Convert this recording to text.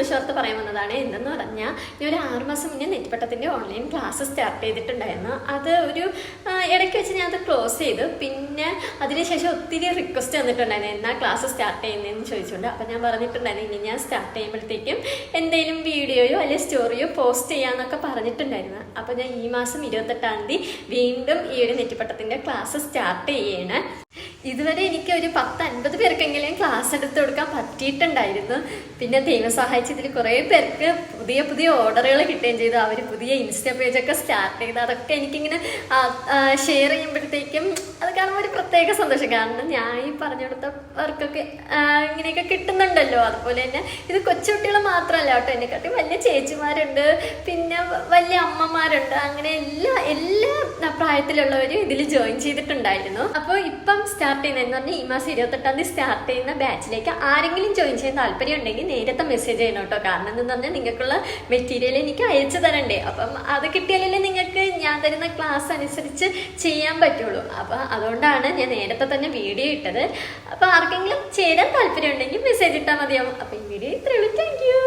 സന്തോഷ വാർത്ത പറയാൻ വന്നതാണ്. എന്തെന്ന് പറഞ്ഞാൽ ഞാൻ ഒരു ആറ് മാസം മുന്നേ നെറ്റിപ്പട്ടത്തിന്റെ ഓൺലൈൻ ക്ലാസ് സ്റ്റാർട്ട് ചെയ്തിട്ടുണ്ടായിരുന്നു. അത് ഒരു ഇടയ്ക്ക് വെച്ച് ഞാൻ അത് ക്ലോസ് ചെയ്തു. പിന്നെ അതിനുശേഷം ഒത്തിരി റിക്വസ്റ്റ് വന്നിട്ടുണ്ടായിരുന്നു. എന്നാ ക്ലാസ് സ്റ്റാർട്ട് ചെയ്യുന്നതെന്ന് ചോദിച്ചുകൊണ്ട്. അപ്പോൾ ഞാൻ പറഞ്ഞിട്ടുണ്ടായിരുന്നു ഇനി ഞാൻ സ്റ്റാർട്ട് ചെയ്യുമ്പോഴത്തേക്കും എന്തെങ്കിലും വീഡിയോയോ അല്ലെങ്കിൽ സ്റ്റോറിയോ പോസ്റ്റ് ചെയ്യാമെന്നൊക്കെ പറഞ്ഞിട്ടുണ്ടായിരുന്നു. അപ്പോൾ ഞാൻ ഈ മാസം ഇരുപത്തെട്ടാം തീയതി വീണ്ടും ഈ ഒരു നെറ്റിപ്പട്ടത്തിന്റെ ക്ലാസ് സ്റ്റാർട്ട് ചെയ്യണേ. ഇതുവരെ എനിക്ക് ഒരു പത്ത് അൻപത് പേർക്കെങ്കിലും ക്ലാസ് എടുത്ത് കൊടുക്കാൻ പറ്റിയിട്ടുണ്ടായിരുന്നു. പിന്നെ ദൈവം സഹായിച്ച് ഇതിൽ കുറേ പേർക്ക് പുതിയ പുതിയ ഓർഡറുകൾ കിട്ടുകയും ചെയ്തു. അവർ പുതിയ ഇൻസ്റ്റാ ഒക്കെ സ്റ്റാർട്ട് ചെയ്ത് അതൊക്കെ എനിക്കിങ്ങനെ ഷെയർ ചെയ്യുമ്പോഴത്തേക്കും അത് കാണുമ്പോൾ ഒരു പ്രത്യേക സന്തോഷം. കാരണം ഞാൻ ഈ പറഞ്ഞു കൊടുത്ത വർക്കൊക്കെ ഇങ്ങനെയൊക്കെ കിട്ടുന്നുണ്ടല്ലോ. അതുപോലെ തന്നെ ഇത് കൊച്ചുകുട്ടികൾ മാത്രമല്ല കേട്ടോ. എന്നെക്കാട്ടി വലിയ ചേച്ചിമാരുണ്ട്. പിന്നെ വലിയ അമ്മമാരുണ്ട്. അങ്ങനെ എല്ലാ എല്ലാ പ്രായത്തിലുള്ളവരും ഇതിൽ ജോയിൻ ചെയ്തിട്ടുണ്ടായിരുന്നു. അപ്പോൾ ഇപ്പം സ്റ്റാർട്ട് ചെയ്യുന്നതെന്ന് പറഞ്ഞാൽ ഈ മാസം ഇരുപത്തെട്ടാം തീയതി സ്റ്റാർട്ട് ചെയ്യുന്ന ബാച്ചിലേക്ക് ആരെങ്കിലും ജോയിൻ ചെയ്യാൻ താല്പര്യം ഉണ്ടെങ്കിൽ നേരത്തെ മെസ്സേജ് ചെയ്യണം കേട്ടോ കാരണം എന്ന് പറഞ്ഞാൽ നിങ്ങൾക്കുള്ള മെറ്റീരിയൽ എനിക്ക് അയച്ചു തരണ്ടേ. അപ്പം അത് കിട്ടിയാലല്ലേ നിങ്ങൾക്ക് ഞാൻ തരുന്ന ക്ലാസ് അനുസരിച്ച് ചെയ്യാൻ പറ്റുള്ളൂ. അപ്പം അതുകൊണ്ടാണ് ഞാൻ നേരത്തെ തന്നെ വീഡിയോ ഇട്ടത്. അപ്പോൾ ആർക്കെങ്കിലും ചേരാൻ താല്പര്യം ഉണ്ടെങ്കിൽ മെസ്സേജ് ഇട്ടാൽ മതിയാവും. അപ്പോൾ ഈ വീഡിയോ ഇത്രയുള്ളൂ താങ്ക് യു